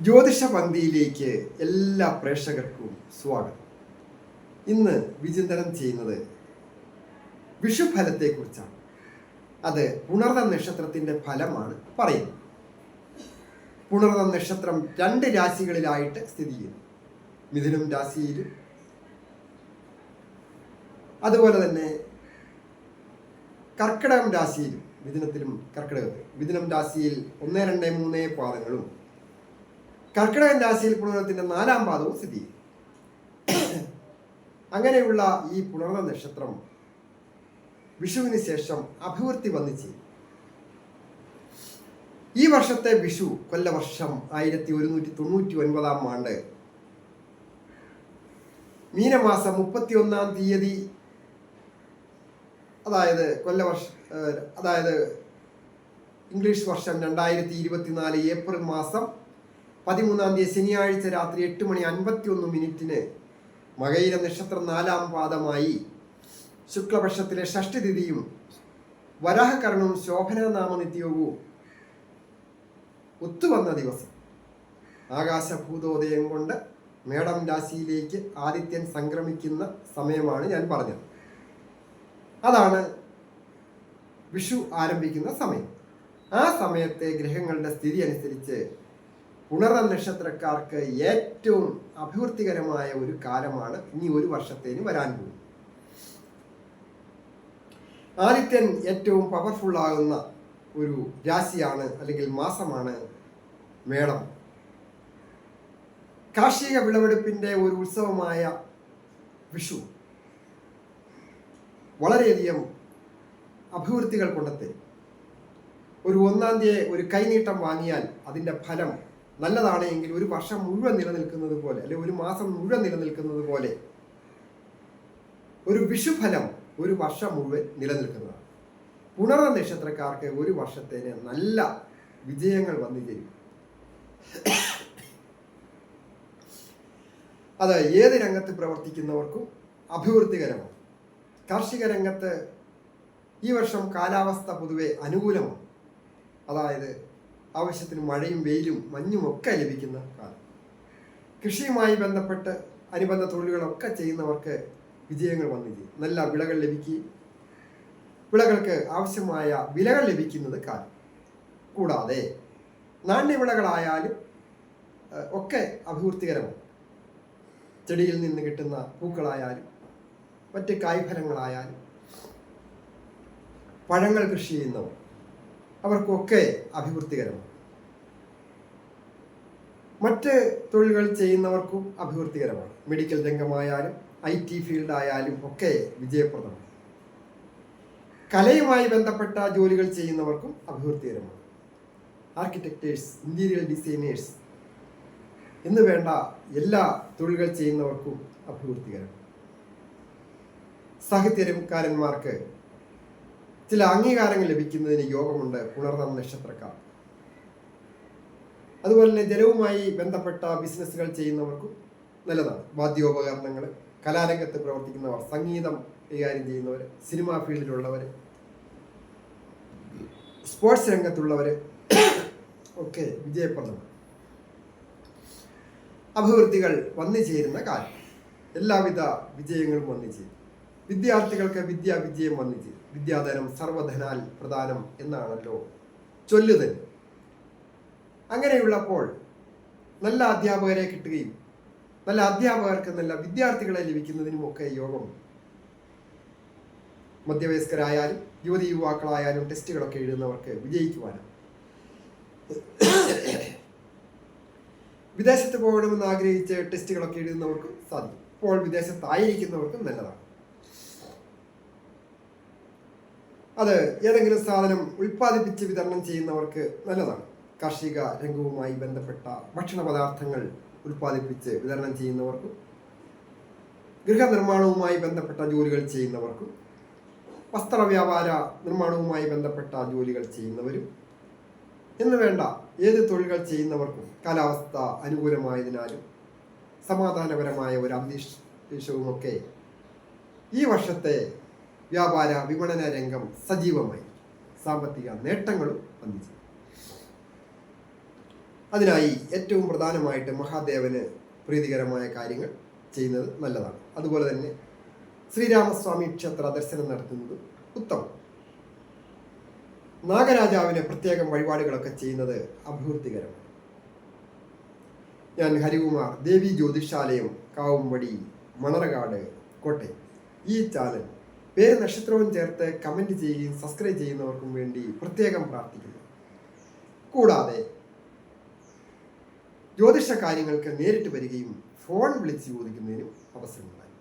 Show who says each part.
Speaker 1: ജ്യോതിഷ പന്തിയിലേക്ക് എല്ലാ പ്രേക്ഷകർക്കും സ്വാഗതം. ഇന്ന് വിചിന്തനം ചെയ്യുന്നത് വിഷുഫലത്തെക്കുറിച്ചാണ്. അത് പുണർന്ന നക്ഷത്രത്തിന്റെ ഫലമാണ് പറയുന്നത്. പുണർന്ന നക്ഷത്രം രണ്ട് രാശികളിലായിട്ട് സ്ഥിതി ചെയ്യുന്നു. മിഥുനം രാശിയിലും അതുപോലെ തന്നെ കർക്കിടകം രാശിയിലും മിഥുനത്തിലും കർക്കിടകത്തിലും മിഥുനം രാശിയിൽ ഒന്ന് രണ്ട് മൂന്ന് പാദങ്ങളും കർക്കിടകൻ രാശിയിൽ പുണർന്നത്തിന്റെ നാലാം പാദവും സ്ഥിതി ചെയ്യും അങ്ങനെയുള്ള ഈ പുണർന്ന നക്ഷത്രം വിഷുവിന് ശേഷം അഭിവൃദ്ധി വന്നു ചെയ്യും ഈ വർഷത്തെ വിഷു കൊല്ലവർഷം ആയിരത്തി ഒരുന്നൂറ്റി തൊണ്ണൂറ്റി ഒൻപതാം ആണ്ട് മീനമാസം മുപ്പത്തി ഒന്നാം തീയതി അതായത് കൊല്ലവർഷ അതായത് ഇംഗ്ലീഷ് വർഷം രണ്ടായിരത്തി ഇരുപത്തിനാല് ഏപ്രിൽ മാസം പതിമൂന്നാം തീയതി ശനിയാഴ്ച രാത്രി എട്ട് മണി അൻപത്തി ഒന്ന് മിനിറ്റിന് മകയിലെ നക്ഷത്രം നാലാം പാദമായി ശുക്ലപക്ഷത്തിലെ ഷഷ്ടിതിഥിയും വരാഹകരണവും ശോഭനാനാമനിത്യവും ഒത്തുവന്ന ദിവസം. ആകാശഭൂതോദയം കൊണ്ട് മേടം രാശിയിലേക്ക് ആദിത്യൻ സംക്രമിക്കുന്ന സമയമാണ് ഞാൻ പറഞ്ഞത്. അതാണ് വിഷു ആരംഭിക്കുന്ന സമയം. ആ സമയത്തെ ഗ്രഹങ്ങളുടെ സ്ഥിതി അനുസരിച്ച് പുണർന്ന നക്ഷത്രക്കാർക്ക് ഏറ്റവും അഭിവൃദ്ധികരമായ ഒരു കാലമാണ് ഇനി ഒരു വർഷത്തേന് വരാൻ പോകുന്നത്. ആദിത്യൻ ഏറ്റവും പവർഫുൾ ആകുന്ന ഒരു രാശിയാണ് അല്ലെങ്കിൽ മാസമാണ് മേളം. കാർഷിക വിളവെടുപ്പിന്റെ ഒരു ഉത്സവമായ വിഷു. വളരെയധികം അഭിവൃദ്ധികൾ കൊണ്ടെത്തരും. ഒരു ഒന്നാം തീയതി ഒരു കൈനീട്ടം വാങ്ങിയാൽ അതിന്റെ ഫലം നല്ലതാണ് എങ്കിൽ ഒരു വർഷം മുഴുവൻ നിലനിൽക്കുന്നത് പോലെ അല്ലെ ഒരു മാസം മുഴുവൻ നിലനിൽക്കുന്നത് പോലെ ഒരു വിഷുഫലം ഒരു വർഷം മുഴുവൻ നിലനിൽക്കുന്നതാണ്. പുണർന്ന നക്ഷത്രക്കാർക്ക് ഒരു വർഷത്തേന് നല്ല വിജയങ്ങൾ വന്നു ചേരും. അത് ഏത് രംഗത്ത് പ്രവർത്തിക്കുന്നവർക്കും അഭിവൃദ്ധികരമാണ്. കാർഷിക രംഗത്ത് ഈ വർഷം കാലാവസ്ഥ പൊതുവെ അനുകൂലമാണ്. അതായത് ആവശ്യത്തിന് മഴയും വെയിലും മഞ്ഞും ഒക്കെ ലഭിക്കുന്ന കാലം. കൃഷിയുമായി ബന്ധപ്പെട്ട് അനുബന്ധ തൊഴിലുകളൊക്കെ ചെയ്യുന്നവർക്ക് വിജയങ്ങൾ വന്നിരിക്കും നല്ല വിളകൾ ലഭിക്കുകയും വിളകൾക്ക് ആവശ്യമായ വിലകൾ ലഭിക്കുന്നത് കാലം. കൂടാതെ നാണ്യവിളകളായാലും ഒക്കെ അഭിവൃദ്ധികരമാണ്. ചെടിയിൽ നിന്ന് കിട്ടുന്ന പൂക്കളായാലും മറ്റ് കായ്ഫലങ്ങളായാലും പഴങ്ങൾ കൃഷി ചെയ്യുന്നവർ അവർക്കൊക്കെ അഭിവൃദ്ധികരമാണ്. മറ്റ് തൊഴിലുകൾ ചെയ്യുന്നവർക്കും അഭിവൃദ്ധികരമാണ്. മെഡിക്കൽ രംഗമായാലും ഐ ടി ഫീൽഡ് ആയാലും ഒക്കെ വിജയപ്രദമാണ്. കലയുമായി ബന്ധപ്പെട്ട ജോലികൾ ചെയ്യുന്നവർക്കും അഭിവൃദ്ധികരമാണ്. ആർക്കിടെക്റ്റേഴ്സ് ഇന്റീരിയർ ഡിസൈനേഴ്സ് എന്ന് വേണ്ട എല്ലാ തൊഴിലുകൾ ചെയ്യുന്നവർക്കും അഭിവൃദ്ധികരമാണ്. സാഹിത്യകാരന്മാർക്ക് ചില അംഗീകാരങ്ങൾ ലഭിക്കുന്നതിന് യോഗമുണ്ട് പുണർന്ന നക്ഷത്രക്കാർ. അതുപോലെ തന്നെ ജലവുമായി ബന്ധപ്പെട്ട ബിസിനസ്സുകൾ ചെയ്യുന്നവർക്കും നല്ലതാണ്. വാദ്യോപകരണങ്ങൾ കലാരംഗത്ത് പ്രവർത്തിക്കുന്നവർ സംഗീതം കൈകാര്യം ചെയ്യുന്നവർ സിനിമാ ഫീൽഡിലുള്ളവർ സ്പോർട്സ് രംഗത്തുള്ളവർ ഒക്കെ വിജയപ്രദമാണ്. അഭിവൃദ്ധികൾ വന്നു ചേരുന്ന കാലം. എല്ലാവിധ വിജയങ്ങളും വന്നു ചേരും വിദ്യാർത്ഥികൾക്ക് വിദ്യാ വിജയം വന്നിച്ച് വിദ്യാധനം സർവധനാൽ പ്രധാനം എന്നാണല്ലോ ചൊല്ലുതൽ അങ്ങനെയുള്ളപ്പോൾ നല്ല അധ്യാപകരെ കിട്ടുകയും നല്ല അധ്യാപകർക്ക് നല്ല വിദ്യാർത്ഥികളെ ലഭിക്കുന്നതിനുമൊക്കെ യോഗം. മധ്യവയസ്കരായാലും യുവതി യുവാക്കളായാലും ടെസ്റ്റുകളൊക്കെ എഴുതുന്നവർക്ക് വിജയിക്കുവാനാണ് വിദേശത്ത് പോകണമെന്ന് ആഗ്രഹിച്ച് ടെസ്റ്റുകളൊക്കെ എഴുതുന്നവർക്കും സാധിക്കും. ഇപ്പോൾ വിദേശത്തായിരിക്കുന്നവർക്കും നല്ലതാണ്. അത് ഏതെങ്കിലും സാധനം ഉൽപ്പാദിപ്പിച്ച് വിതരണം ചെയ്യുന്നവർക്ക് നല്ലതാണ്. കാർഷിക രംഗവുമായി ബന്ധപ്പെട്ട ഭക്ഷണ പദാർത്ഥങ്ങൾ ഉൽപ്പാദിപ്പിച്ച് വിതരണം ചെയ്യുന്നവർക്കും ഗൃഹനിർമ്മാണവുമായി ബന്ധപ്പെട്ട ജോലികൾ ചെയ്യുന്നവർക്കും വസ്ത്ര വ്യാപാര നിർമ്മാണവുമായി ബന്ധപ്പെട്ട ജോലികൾ ചെയ്യുന്നവരും എന്ന് വേണ്ട ഏത് തൊഴിലുകൾ ചെയ്യുന്നവർക്കും കാലാവസ്ഥ അനുകൂലമായതിനാലും സമാധാനപരമായ ഒരു അന്തരീക്ഷവുമൊക്കെ ഈ വർഷത്തെ വ്യാപാര വിപണന രംഗം സജീവമായി. സാമ്പത്തിക നേട്ടങ്ങളും വന്നിച്ചു. അതിനായി ഏറ്റവും പ്രധാനമായിട്ട് മഹാദേവന് പ്രീതികരമായ കാര്യങ്ങൾ ചെയ്യുന്നത് നല്ലതാണ്. അതുപോലെ തന്നെ ശ്രീരാമസ്വാമി ക്ഷേത്ര ദർശനം നടത്തുന്നത് ഉത്തമം. നാഗരാജാവിന് പ്രത്യേകം വഴിപാടുകളൊക്കെ ചെയ്യുന്നത് അഭിവൃദ്ധികരമാണ് ഞാൻ ഹരികുമാർ ദേവി ജ്യോതിഷാലയം കാവുംവടി മണറകാട് കോട്ടയം ഈ ചാനൽ പേര് നക്ഷത്രവും ചേർത്ത് കമന്റ് ചെയ്യുകയും സബ്സ്ക്രൈബ് ചെയ്യുന്നവർക്കും വേണ്ടി പ്രത്യേകം പ്രാർത്ഥിക്കുന്നു. കൂടാതെ ജ്യോതിഷ കാര്യങ്ങൾക്ക് നേരിട്ട് വരികയും ഫോൺ വിളിച്ച് ചോദിക്കുന്നതിനും അവസരമുണ്ടായി